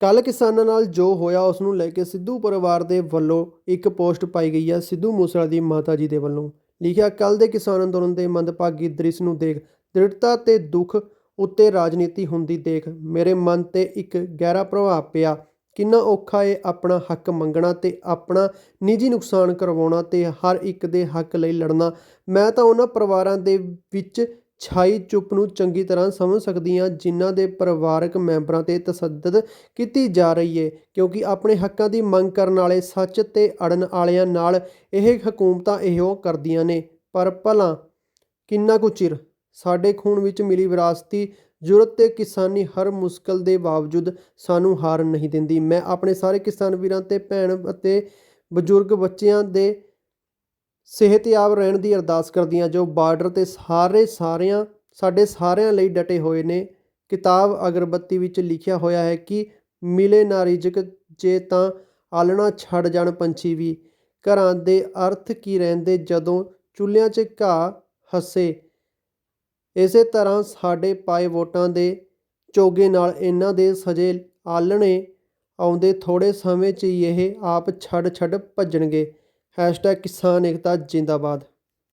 ਕੱਲ ਕਿਸਾਨਾਂ ਨਾਲ ਜੋ ਹੋਇਆ ਉਸ ਨੂੰ ਲੈ ਕੇ ਸਿੱਧੂ ਪਰਿਵਾਰ ਦੇ ਵੱਲੋਂ ਇੱਕ ਪੋਸਟ ਪਾਈ ਗਈ ਹੈ ਸਿੱਧੂ ਮੂਸੇਵਾਲੇ ਦੀ ਮਾਤਾ ਜੀ ਦੇ ਵੱਲੋਂ। ਲਿਖਿਆ ਕੱਲ ਦੇ ਕਿਸਾਨ ਅੰਦੋਲਨ ਦੇ ਮੰਦਭਾਗੀ ਦ੍ਰਿਸ਼ ਨੂੰ ਦੇਖ ਦ੍ਰਿੜਤਾ ਤੇ ਦੁੱਖ ਉੱਤੇ ਰਾਜਨੀਤੀ ਹੁੰਦੀ ਦੇਖ ਮੇਰੇ ਮਨ ਤੇ ਇੱਕ ਗਹਿਰਾ ਪ੍ਰਭਾਵ ਪਿਆ। ਕਿੰਨਾ ਔਖਾ ਏ ਆਪਣਾ ਹੱਕ ਮੰਗਣਾ ਤੇ ਆਪਣਾ ਨਿੱਜੀ ਨੁਕਸਾਨ ਕਰਵਾਉਣਾ ਤੇ ਹਰ ਇੱਕ ਦੇ ਹੱਕ ਲਈ ਲੜਨਾ। ਮੈਂ ਤਾਂ ਉਹਨਾਂ ਪਰਿਵਾਰਾਂ ਦੇ ਵਿੱਚ ਛਾਈ ਚੁੱਪ ਨੂੰ ਚੰਗੀ ਤਰ੍ਹਾਂ ਸਮਝ ਸਕਦੀ ਹਾਂ ਜਿਨ੍ਹਾਂ ਦੇ ਪਰਿਵਾਰਕ ਮੈਂਬਰਾਂ ਤੇ ਤਸੱਦਦ ਕੀਤੀ ਜਾ ਰਹੀ ਏ, ਕਿਉਂਕਿ ਆਪਣੇ ਹੱਕਾਂ ਦੀ ਮੰਗ ਕਰਨ ਵਾਲੇ ਸੱਚ ਤੇ ਅੜਨ ਵਾਲਿਆਂ ਨਾਲ ਇਹ ਹਕੂਮਤਾਂ ਇਹੋ ਕਰਦੀਆਂ ਨੇ। ਪਰ ਭਲਾ ਕਿੰਨਾ ਕੁ ਚਿਰ? ਸਾਡੇ ਖੂਨ ਵਿੱਚ ਮਿਲੀ ਵਿਰਾਸਤੀ ਜ਼ਰੂਰਤ ਤੇ ਕਿਸਾਨੀ ਹਰ ਮੁਸ਼ਕਲ ਦੇ ਬਾਵਜੂਦ ਸਾਨੂੰ ਹਾਰ ਨਹੀਂ ਦਿੰਦੀ। ਮੈਂ ਆਪਣੇ ਸਾਰੇ ਕਿਸਾਨ ਵੀਰਾਂ ਤੇ ਭੈਣ ਅਤੇ ਬਜ਼ੁਰਗ ਬੱਚਿਆਂ ਦੇ ਸਿਹਤਯਾਬ ਰਹਿਣ ਦੀ ਅਰਦਾਸ ਕਰਦੀ ਹਾਂ ਜੋ ਬਾਰਡਰ ਤੇ ਸਾਰੇ ਸਾਰਿਆਂ, ਸਾਡੇ ਸਾਰਿਆਂ ਲਈ ਡਟੇ ਹੋਏ ਨੇ। ਕਿਤਾਬ ਅਗਰਬੱਤੀ ਵਿੱਚ ਲਿਖਿਆ ਹੋਇਆ ਹੈ ਕਿ ਮਿਲੇ ਨਾ ਰਿਜ਼ਕ ਜੇ ਤਾਂ ਆਲਣਾ ਛੱਡ ਜਾਣ ਪੰਛੀ ਵੀ। ਘਰਾਂ ਦੇ ਅਰਥ ਕੀ ਰਹਿੰਦੇ ਜਦੋਂ ਚੁੱਲ੍ਹਿਆਂ 'ਚ ਘਾਹ ਹੱਸੇ। ਇਸੇ ਤਰ੍ਹਾਂ ਸਾਡੇ ਪਾਏ ਵੋਟਾਂ ਦੇ ਚੋਗੇ ਨਾਲ ਇਹਨਾਂ ਦੇ ਸਜੇ ਆਲਣੇ ਆਉਂਦੇ ਥੋੜੇ ਸਮੇਂ 'ਚ ਹੀ ਇਹ ਆਪ ਛੱਡ ਛੱਡ ਭੱਜਣਗੇ। ਹੈਸ਼ਟੈਗ ਕਿਸਾਨ ਏਕਤਾ ਜਿੰਦਾਬਾਦ।